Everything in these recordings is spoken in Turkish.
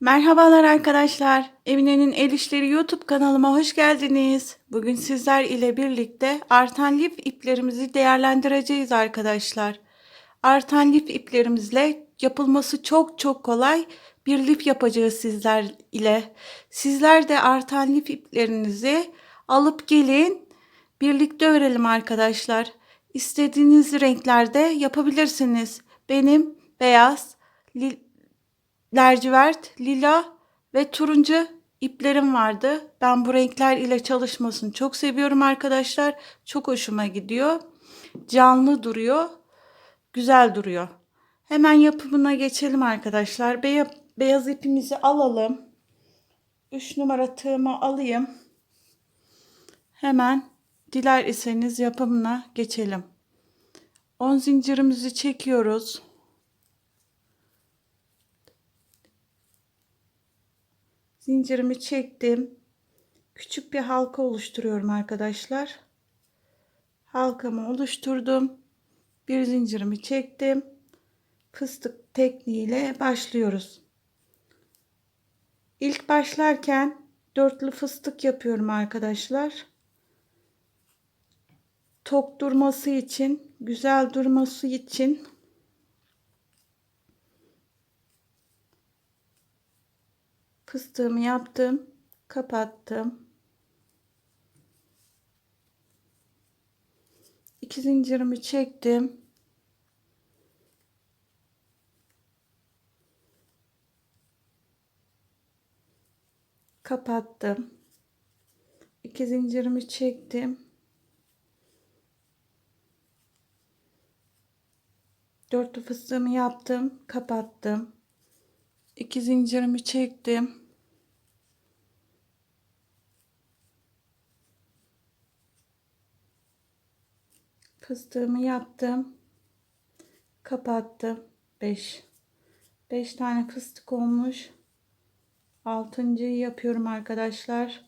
Merhabalar arkadaşlar. Emine'nin El İşleri YouTube kanalıma hoş geldiniz. Bugün sizler ile birlikte artan lif iplerimizi değerlendireceğiz arkadaşlar. Artan lif iplerimizle yapılması çok çok kolay bir lif yapacağız sizler ile. Sizler de artan lif iplerinizi alıp gelin. Birlikte örelim arkadaşlar. İstediğiniz renklerde yapabilirsiniz. Benim beyaz, li- lacivert, lila ve turuncu iplerim vardı. Ben bu renkler ile çalışmasını çok seviyorum arkadaşlar. Çok hoşuma gidiyor. Canlı duruyor. Güzel duruyor. Hemen yapımına geçelim arkadaşlar. Beya- beyaz ipimizi alalım. 3 numara tığımı alayım. Hemen diler iseniz yapımına geçelim. 10 zincirimizi çekiyoruz. Zincirimi çektim. Küçük bir halka oluşturuyorum arkadaşlar. Halkamı oluşturdum. Bir zincirimi çektim. Fıstık tekniğiyle başlıyoruz. İlk başlarken dörtlü fıstık yapıyorum arkadaşlar. Tok durması için, güzel durması için fıstığımı yaptım, kapattım. İki zincirimi çektim. Kapattım. İki zincirimi çektim. Dörtlü fıstığımı yaptım, kapattım. İki zincirimi çektim. Fıstığımı yaptım. Kapattım. 5. 5 tane fıstık olmuş. Altıncıyı yapıyorum arkadaşlar.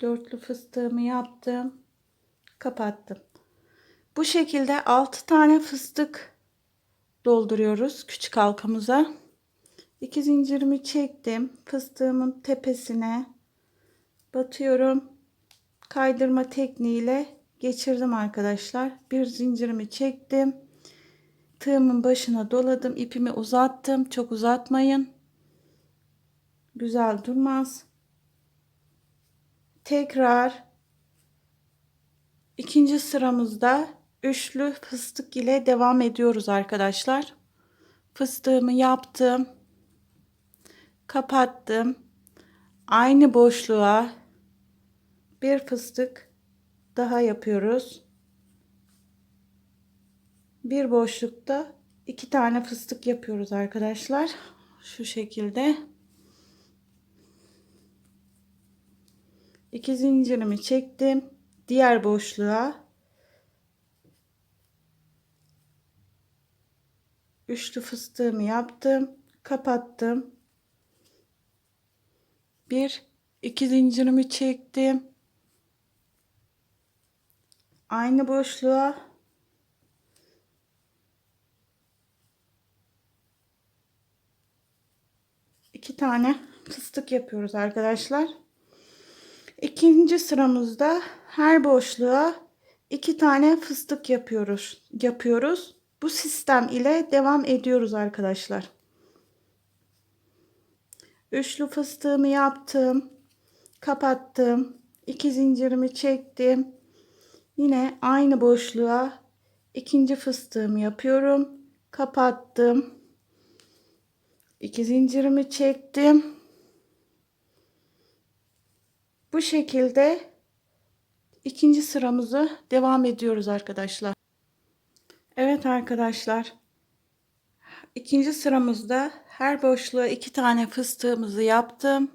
Dörtlü fıstığımı yaptım. Kapattım. Bu şekilde 6 tane fıstık dolduruyoruz küçük halkamıza. 2 zincirimi çektim. Fıstığımın tepesine batıyorum. Kaydırma tekniğiyle geçirdim arkadaşlar. Bir zincirimi çektim. Tığımın başına doladım. ipimi uzattım. Çok uzatmayın. Güzel durmaz. Tekrar ikinci sıramızda üçlü fıstık ile devam ediyoruz arkadaşlar. Fıstığımı yaptım. Kapattım. Aynı boşluğa bir fıstık daha yapıyoruz. Bir boşlukta iki tane fıstık yapıyoruz arkadaşlar. Şu şekilde. İki zincirimi çektim. Diğer boşluğa üçlü fıstığımı yaptım. Kapattım. Bir iki zincirimi çektim. Aynı boşluğa iki tane fıstık yapıyoruz arkadaşlar. İkinci sıramızda her boşluğa iki tane fıstık yapıyoruz. Yapıyoruz. Bu sistem ile devam ediyoruz arkadaşlar. Üçlü fıstığımı yaptım. Kapattım. iki zincirimi çektim. Yine aynı boşluğa ikinci fıstığımı yapıyorum. Kapattım. iki zincirimi çektim. Bu şekilde ikinci sıramızı devam ediyoruz arkadaşlar. Evet arkadaşlar. İkinci sıramızda her boşluğa iki tane fıstığımızı yaptım.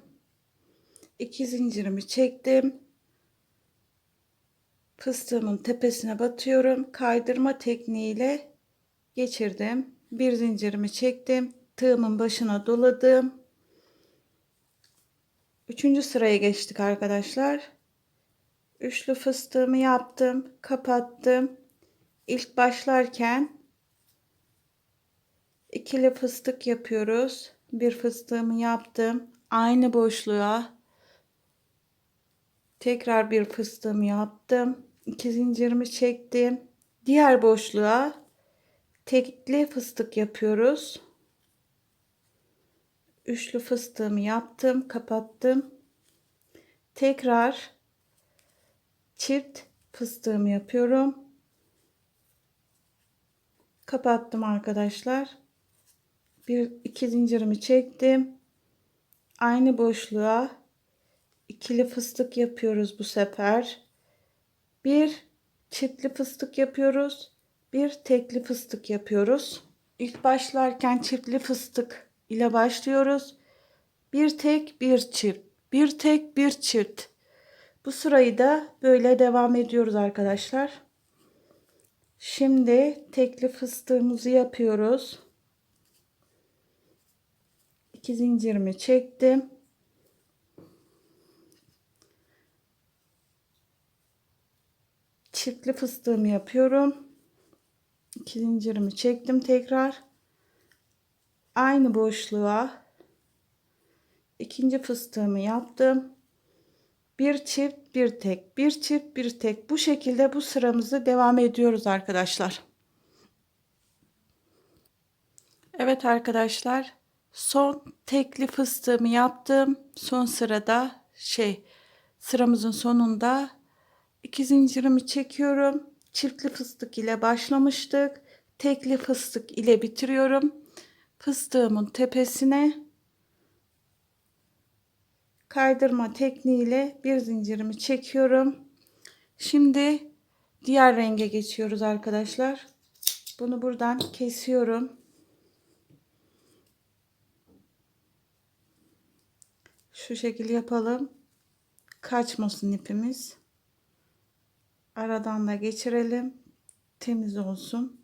İki zincirimi çektim. Fıstığımın tepesine batıyorum. Kaydırma tekniğiyle geçirdim. Bir zincirimi çektim. Tığımın başına doladım. Üçüncü sıraya geçtik arkadaşlar. Üçlü fıstığımı yaptım. Kapattım. İlk başlarken ikili fıstık yapıyoruz. Bir fıstığımı yaptım. Aynı boşluğa tekrar bir fıstığımı yaptım. İki zincirimi çektim. Diğer boşluğa tekli fıstık yapıyoruz. Üçlü fıstığımı yaptım, kapattım. Tekrar çift fıstığımı yapıyorum. Kapattım arkadaşlar. Bir iki zincirimi çektim. Aynı boşluğa ikili fıstık yapıyoruz bu sefer. Bir çiftli fıstık yapıyoruz. Bir tekli fıstık yapıyoruz. İlk başlarken çiftli fıstık ile başlıyoruz. Bir tek bir çift. Bir tek bir çift. Bu sırayı da böyle devam ediyoruz arkadaşlar. Şimdi tekli fıstığımızı yapıyoruz. İki zincirimi çektim. Çiftli fıstığımı yapıyorum. İki zincirimi çektim tekrar. Aynı boşluğa ikinci fıstığımı yaptım. Bir çift, bir tek, bir çift, bir tek. Bu şekilde bu sıramızı devam ediyoruz arkadaşlar. Evet arkadaşlar, son tekli fıstığımı yaptım. Son sırada şey sıramızın sonunda iki zincirimi çekiyorum. Çiftli fıstık ile başlamıştık. Tekli fıstık ile bitiriyorum. Fıstığımın tepesine kaydırma tekniğiyle bir zincirimi çekiyorum. Şimdi diğer renge geçiyoruz arkadaşlar. Bunu buradan kesiyorum. Şu şekil yapalım. Kaçmasın ipimiz. Aradan da geçirelim. Temiz olsun.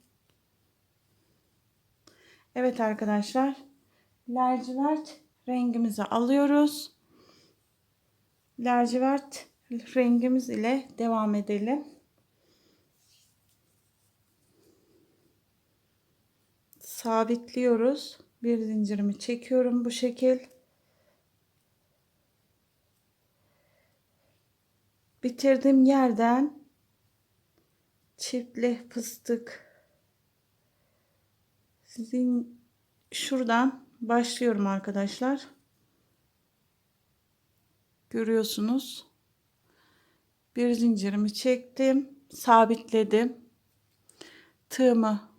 Evet arkadaşlar. Lacivert rengimizi alıyoruz. Lacivert rengimiz ile devam edelim. Sabitliyoruz. Bir zincirimi çekiyorum bu şekil. Bitirdiğim yerden çiftli fıstık sizin şuradan başlıyorum arkadaşlar. Görüyorsunuz. Bir zincirimi çektim, sabitledim. Tığımı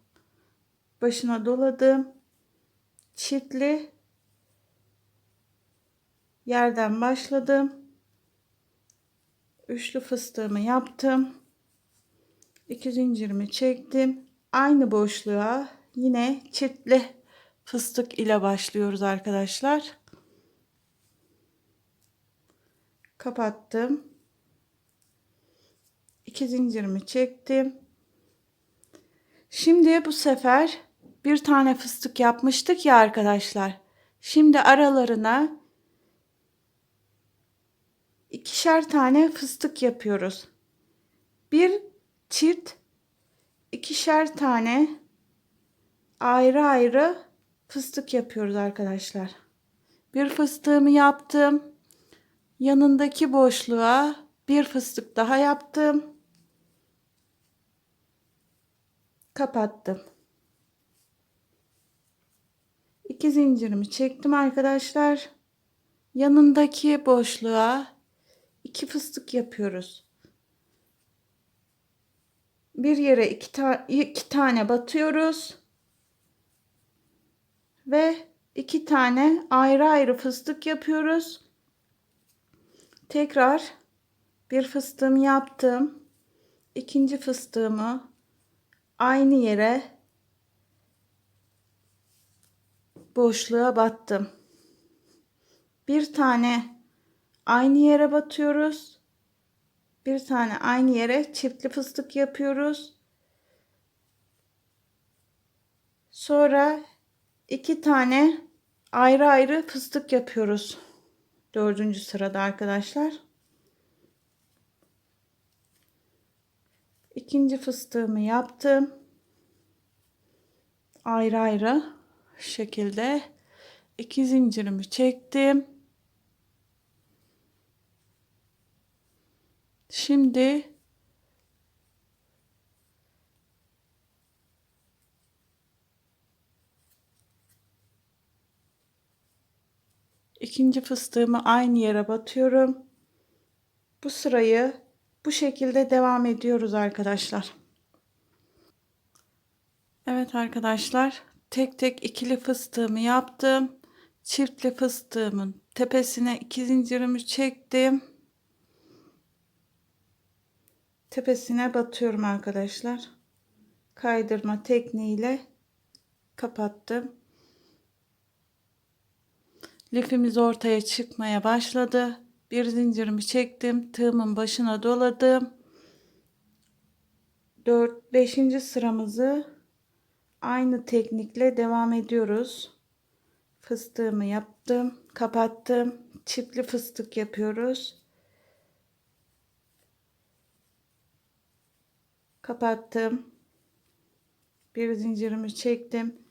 başına doladım. Çiftli yerden başladım. Üçlü fıstığımı yaptım. İki zincirimi çektim. Aynı boşluğa yine çiftli fıstık ile başlıyoruz arkadaşlar. Kapattım. İki zincirimi çektim. Şimdi bu sefer bir tane fıstık yapmıştık ya arkadaşlar. Şimdi aralarına ikişer tane fıstık yapıyoruz. Bir çift ikişer tane ayrı ayrı fıstık yapıyoruz arkadaşlar. Bir fıstığımı yaptım. Yanındaki boşluğa bir fıstık daha yaptım. Kapattım. İki zincirimi çektim arkadaşlar. Yanındaki boşluğa iki fıstık yapıyoruz. Bir yere iki, ta iki tane batıyoruz. Ve iki tane ayrı ayrı fıstık yapıyoruz. Tekrar bir fıstığımı yaptım. İkinci fıstığımı aynı yere boşluğa battım. Bir tane aynı yere batıyoruz. Bir tane aynı yere çiftli fıstık yapıyoruz. Sonra iki tane ayrı ayrı fıstık yapıyoruz. Dördüncü sırada arkadaşlar. İkinci fıstığımı yaptım. Ayrı ayrı şekilde. İki zincirimi çektim. Şimdi ikinci fıstığımı aynı yere batıyorum. Bu sırayı bu şekilde devam ediyoruz arkadaşlar. Evet arkadaşlar tek tek ikili fıstığımı yaptım. Çiftli fıstığımın tepesine iki zincirimi çektim. Tepesine batıyorum arkadaşlar. Kaydırma tekniğiyle kapattım. Lifimiz ortaya çıkmaya başladı. Bir zincirimi çektim. Tığımın başına doladım. 4 5. sıramızı aynı teknikle devam ediyoruz. Fıstığımı yaptım, kapattım. Çiftli fıstık yapıyoruz. Kapattım. Bir zincirimi çektim.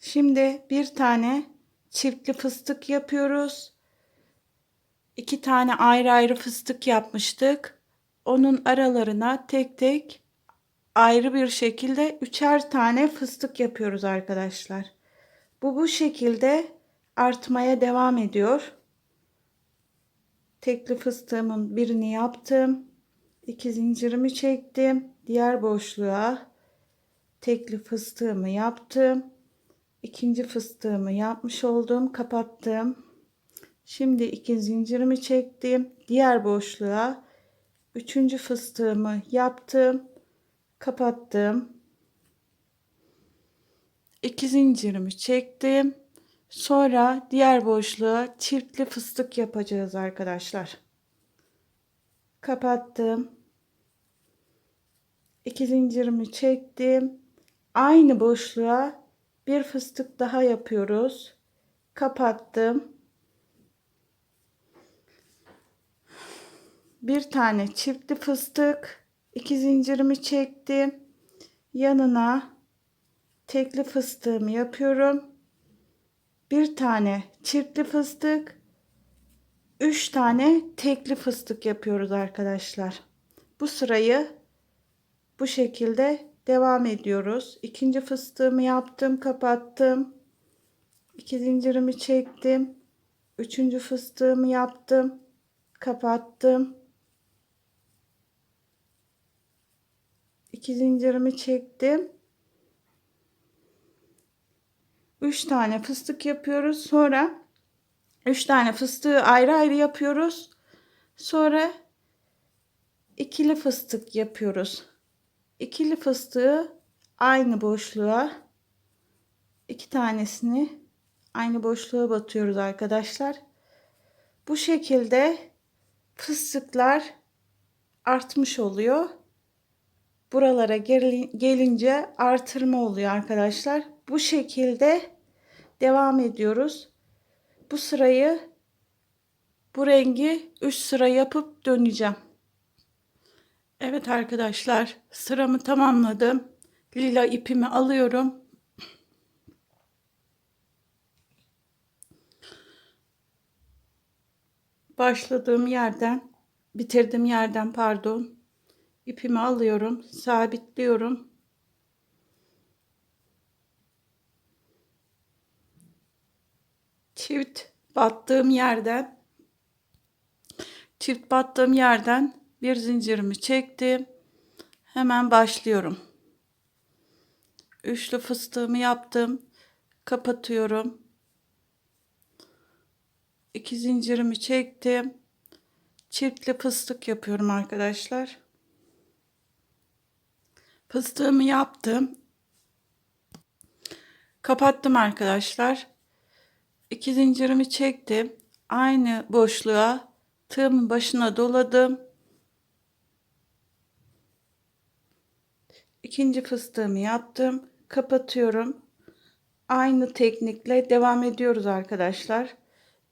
Şimdi bir tane çiftli fıstık yapıyoruz. İki tane ayrı ayrı fıstık yapmıştık. Onun aralarına tek tek ayrı bir şekilde üçer tane fıstık yapıyoruz arkadaşlar. Bu bu şekilde artmaya devam ediyor. Tekli fıstığımın birini yaptım. İki zincirimi çektim. Diğer boşluğa tekli fıstığımı yaptım. İkinci fıstığımı yapmış oldum. Kapattım. Şimdi iki zincirimi çektim. Diğer boşluğa üçüncü fıstığımı yaptım. Kapattım. İki zincirimi çektim. Sonra diğer boşluğa çiftli fıstık yapacağız arkadaşlar. Kapattım. İki zincirimi çektim. Aynı boşluğa bir fıstık daha yapıyoruz. Kapattım. Bir tane çiftli fıstık, iki zincirimi çektim. Yanına tekli fıstığımı yapıyorum. Bir tane çiftli fıstık, üç tane tekli fıstık yapıyoruz arkadaşlar. Bu sırayı bu şekilde devam ediyoruz. İkinci fıstığımı yaptım, kapattım. İki zincirimi çektim. Üçüncü fıstığımı yaptım, kapattım. İki zincirimi çektim. Üç tane fıstık yapıyoruz. Sonra üç tane fıstığı ayrı ayrı yapıyoruz. Sonra ikili fıstık yapıyoruz. İkili fıstığı aynı boşluğa iki tanesini aynı boşluğa batıyoruz arkadaşlar. Bu şekilde fıstıklar artmış oluyor. Buralara gelince artırma oluyor arkadaşlar. Bu şekilde devam ediyoruz. Bu sırayı bu rengi 3 sıra yapıp döneceğim. Evet arkadaşlar sıramı tamamladım. Lila ipimi alıyorum. Başladığım yerden bitirdiğim yerden pardon ipimi alıyorum sabitliyorum çift battığım yerden çift battığım yerden bir zincirimi çektim hemen başlıyorum üçlü fıstığımı yaptım kapatıyorum iki zincirimi çektim çiftli fıstık yapıyorum arkadaşlar Fıstığımı yaptım. Kapattım arkadaşlar. İki zincirimi çektim. Aynı boşluğa tığımın başına doladım. İkinci fıstığımı yaptım. Kapatıyorum. Aynı teknikle devam ediyoruz arkadaşlar.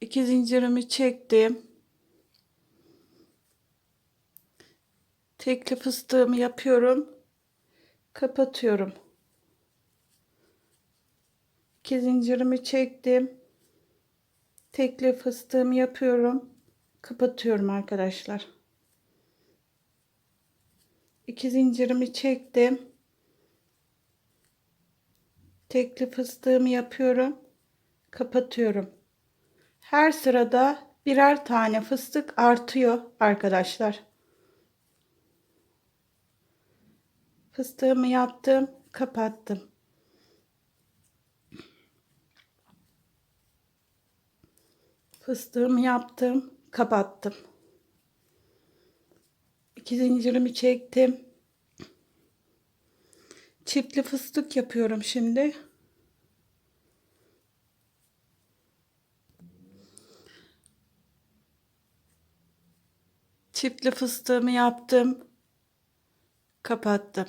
İki zincirimi çektim. Tekli fıstığımı yapıyorum kapatıyorum. İki zincirimi çektim. Tekli fıstığımı yapıyorum. Kapatıyorum arkadaşlar. İki zincirimi çektim. Tekli fıstığımı yapıyorum. Kapatıyorum. Her sırada birer tane fıstık artıyor arkadaşlar. Fıstığımı yaptım, kapattım. Fıstığımı yaptım, kapattım. İki zincirimi çektim. Çiftli fıstık yapıyorum şimdi. Çiftli fıstığımı yaptım. Kapattım.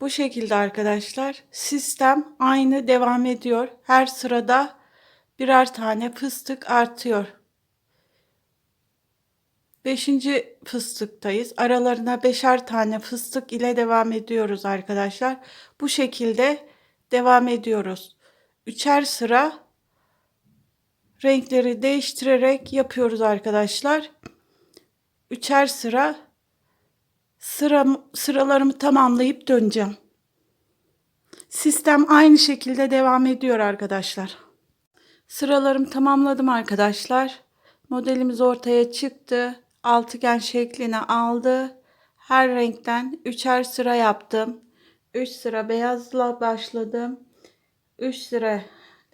Bu şekilde arkadaşlar sistem aynı devam ediyor. Her sırada birer tane fıstık artıyor. Beşinci fıstıktayız. Aralarına beşer tane fıstık ile devam ediyoruz arkadaşlar. Bu şekilde devam ediyoruz. Üçer sıra renkleri değiştirerek yapıyoruz arkadaşlar. Üçer sıra sıra sıralarımı tamamlayıp döneceğim. Sistem aynı şekilde devam ediyor arkadaşlar. Sıralarımı tamamladım arkadaşlar. Modelimiz ortaya çıktı. Altıgen şeklini aldı. Her renkten üçer sıra yaptım. 3 sıra beyazla başladım. 3 sıra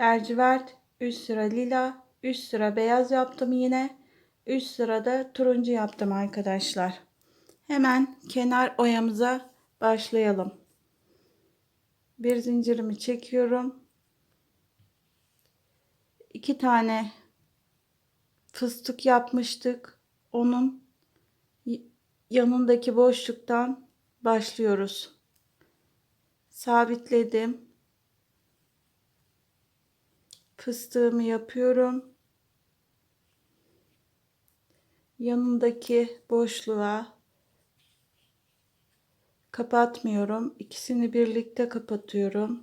lacivert, 3 sıra lila, 3 sıra beyaz yaptım yine. 3 sırada turuncu yaptım arkadaşlar. Hemen kenar oyamıza başlayalım. Bir zincirimi çekiyorum. 2 tane fıstık yapmıştık. Onun yanındaki boşluktan başlıyoruz. Sabitledim. Fıstığımı yapıyorum. Yanındaki boşluğa kapatmıyorum. İkisini birlikte kapatıyorum.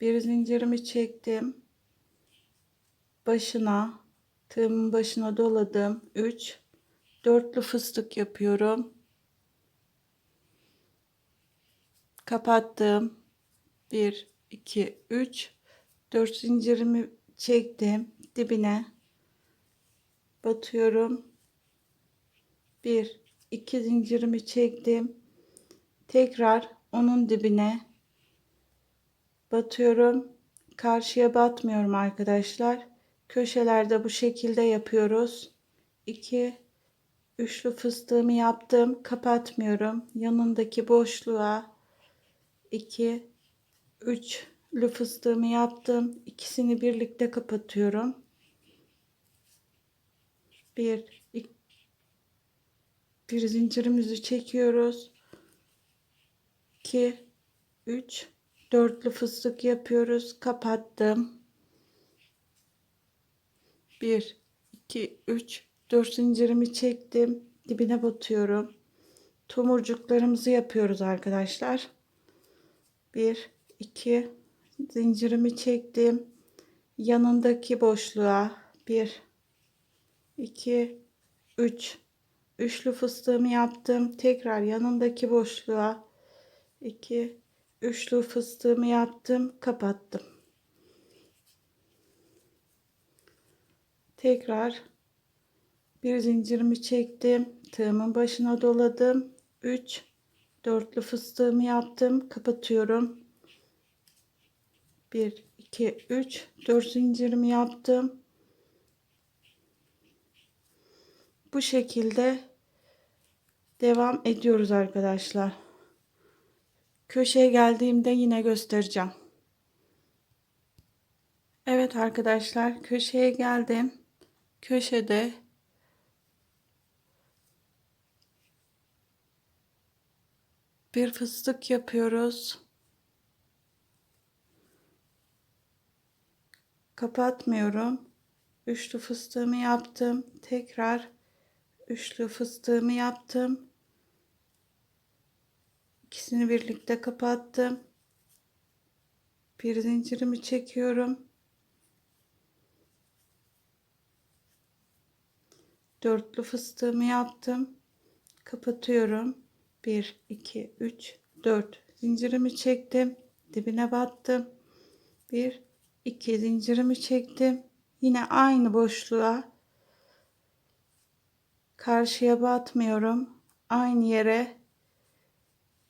Bir zincirimi çektim. Başına tığımın başına doladım. 3 dörtlü fıstık yapıyorum. Kapattım. 1 2 3 4 zincirimi çektim dibine batıyorum. 1 2 zincirimi çektim. Tekrar onun dibine batıyorum. Karşıya batmıyorum arkadaşlar. Köşelerde bu şekilde yapıyoruz. 2 üçlü fıstığımı yaptım. Kapatmıyorum. Yanındaki boşluğa 2 üçlü fıstığımı yaptım. İkisini birlikte kapatıyorum. 1 bir zincirimizi çekiyoruz. 2 3 dörtlü fıstık yapıyoruz. Kapattım. 1 2 3 4 zincirimi çektim. Dibine batıyorum. Tomurcuklarımızı yapıyoruz arkadaşlar. 1 2 zincirimi çektim. Yanındaki boşluğa 1 2 3 üçlü fıstığımı yaptım. Tekrar yanındaki boşluğa 2 üçlü fıstığımı yaptım, kapattım. Tekrar bir zincirimi çektim, tığımın başına doladım. 3 dörtlü fıstığımı yaptım, kapatıyorum. 1 2 3 4 zincirimi yaptım. Bu şekilde devam ediyoruz arkadaşlar. Köşeye geldiğimde yine göstereceğim. Evet arkadaşlar köşeye geldim. Köşede bir fıstık yapıyoruz. Kapatmıyorum. Üçlü fıstığımı yaptım. Tekrar üçlü fıstığımı yaptım. İkisini birlikte kapattım. Bir zincirimi çekiyorum. Dörtlü fıstığımı yaptım. Kapatıyorum. 1 2 3 4 zincirimi çektim. Dibine battım. 1 2 zincirimi çektim. Yine aynı boşluğa karşıya batmıyorum. Aynı yere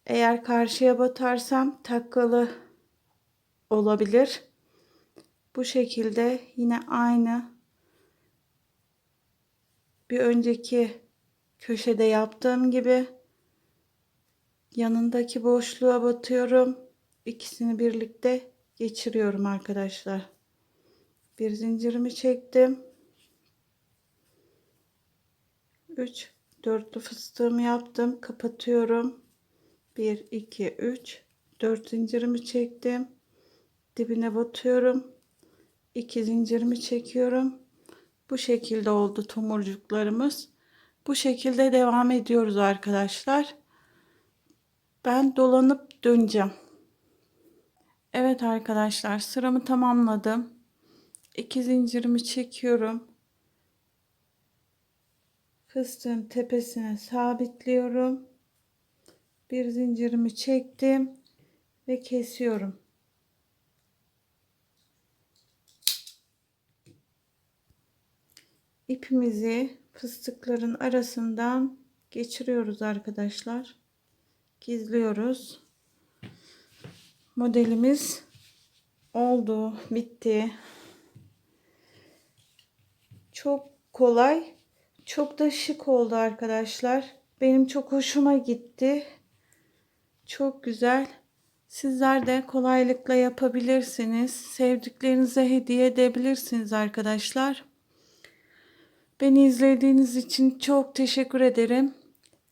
eğer karşıya batarsam takkalı olabilir. Bu şekilde yine aynı bir önceki köşede yaptığım gibi yanındaki boşluğa batıyorum. İkisini birlikte geçiriyorum arkadaşlar. Bir zincirimi çektim. 3 dörtlü fıstığımı yaptım. Kapatıyorum. 1 2 3 4 zincirimi çektim. Dibine batıyorum. 2 zincirimi çekiyorum. Bu şekilde oldu tomurcuklarımız. Bu şekilde devam ediyoruz arkadaşlar. Ben dolanıp döneceğim. Evet arkadaşlar sıramı tamamladım. 2 zincirimi çekiyorum. Fıstığın tepesine sabitliyorum. Bir zincirimi çektim ve kesiyorum. İpimizi fıstıkların arasından geçiriyoruz arkadaşlar. Gizliyoruz. Modelimiz oldu, bitti. Çok kolay, çok da şık oldu arkadaşlar. Benim çok hoşuma gitti. Çok güzel. Sizler de kolaylıkla yapabilirsiniz. Sevdiklerinize hediye edebilirsiniz arkadaşlar. Beni izlediğiniz için çok teşekkür ederim.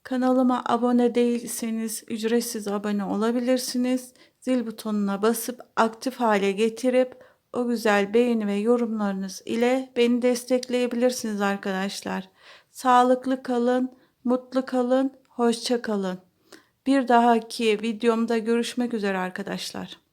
Kanalıma abone değilseniz ücretsiz abone olabilirsiniz. Zil butonuna basıp aktif hale getirip o güzel beğeni ve yorumlarınız ile beni destekleyebilirsiniz arkadaşlar. Sağlıklı kalın, mutlu kalın, hoşça kalın. Bir dahaki videomda görüşmek üzere arkadaşlar.